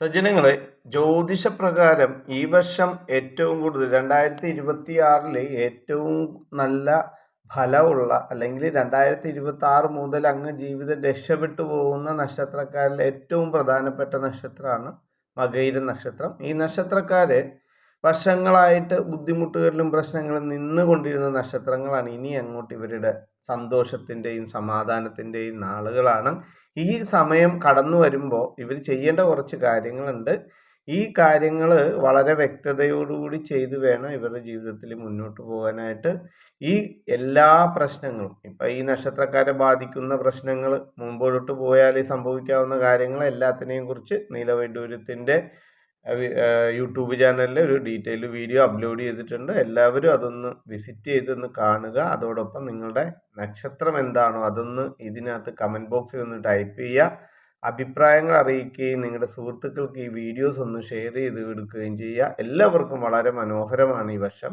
സജ്ജനങ്ങളെ ജ്യോതിഷപ്രകാരം ഈ വർഷം ഏറ്റവും കൂടുതൽ രണ്ടായിരത്തി ഇരുപത്തി ആറിൽ ഏറ്റവും നല്ല ഫലമുള്ള അല്ലെങ്കിൽ രണ്ടായിരത്തി ഇരുപത്തി ആറ് മുതൽ അങ്ങ് ജീവിതം രക്ഷപ്പെട്ടു പോകുന്ന നക്ഷത്രക്കാരിൽ ഏറ്റവും പ്രധാനപ്പെട്ട നക്ഷത്രമാണ് മകയിര നക്ഷത്രം. ഈ നക്ഷത്രക്കാര് വർഷങ്ങളായിട്ട് ബുദ്ധിമുട്ടുകളിലും പ്രശ്നങ്ങളും നിന്നുകൊണ്ടിരുന്ന നക്ഷത്രങ്ങളാണ് ഇനി അങ്ങോട്ട് ഇവരുടെ സന്തോഷത്തിന്റെയും സമാധാനത്തിന്റെയും നാളുകളാണ്. ഈ സമയം കടന്നു വരുമ്പോൾ ഇവർ ചെയ്യേണ്ട കുറച്ച് കാര്യങ്ങളുണ്ട്. ഈ കാര്യങ്ങൾ വളരെ വ്യക്തതയോടുകൂടി ചെയ്തു വേണം ഇവരുടെ ജീവിതത്തിൽ മുന്നോട്ട് പോകാനായിട്ട്. ഈ എല്ലാ പ്രശ്നങ്ങളും ഇപ്പം ഈ നക്ഷത്രക്കാരെ ബാധിക്കുന്ന പ്രശ്നങ്ങൾ മുമ്പോട്ട് പോയാൽ സംഭവിക്കാവുന്ന കാര്യങ്ങൾ എല്ലാത്തിനെയും കുറിച്ച് നീലവൈഡൂര്യത്തിന്റെ യൂട്യൂബ് ചാനലിൽ ഒരു ഡീറ്റെയിൽ വീഡിയോ അപ്ലോഡ് ചെയ്തിട്ടുണ്ട്. എല്ലാവരും അതൊന്ന് വിസിറ്റ് ചെയ്തൊന്ന് കാണുക. അതോടൊപ്പം നിങ്ങളുടെ നക്ഷത്രം എന്താണോ അതൊന്ന് ഇതിനകത്ത് കമന്റ് ബോക്സിൽ ഒന്ന് ടൈപ്പ് ചെയ്യുക. അഭിപ്രായങ്ങൾ അറിയിക്കുകയും നിങ്ങളുടെ സുഹൃത്തുക്കൾക്ക് ഈ വീഡിയോസ് ഒന്ന് ഷെയർ ചെയ്ത് കൊടുക്കുകയും ചെയ്യുക. എല്ലാവർക്കും വളരെ മനോഹരമാണ് ഈ വർഷം.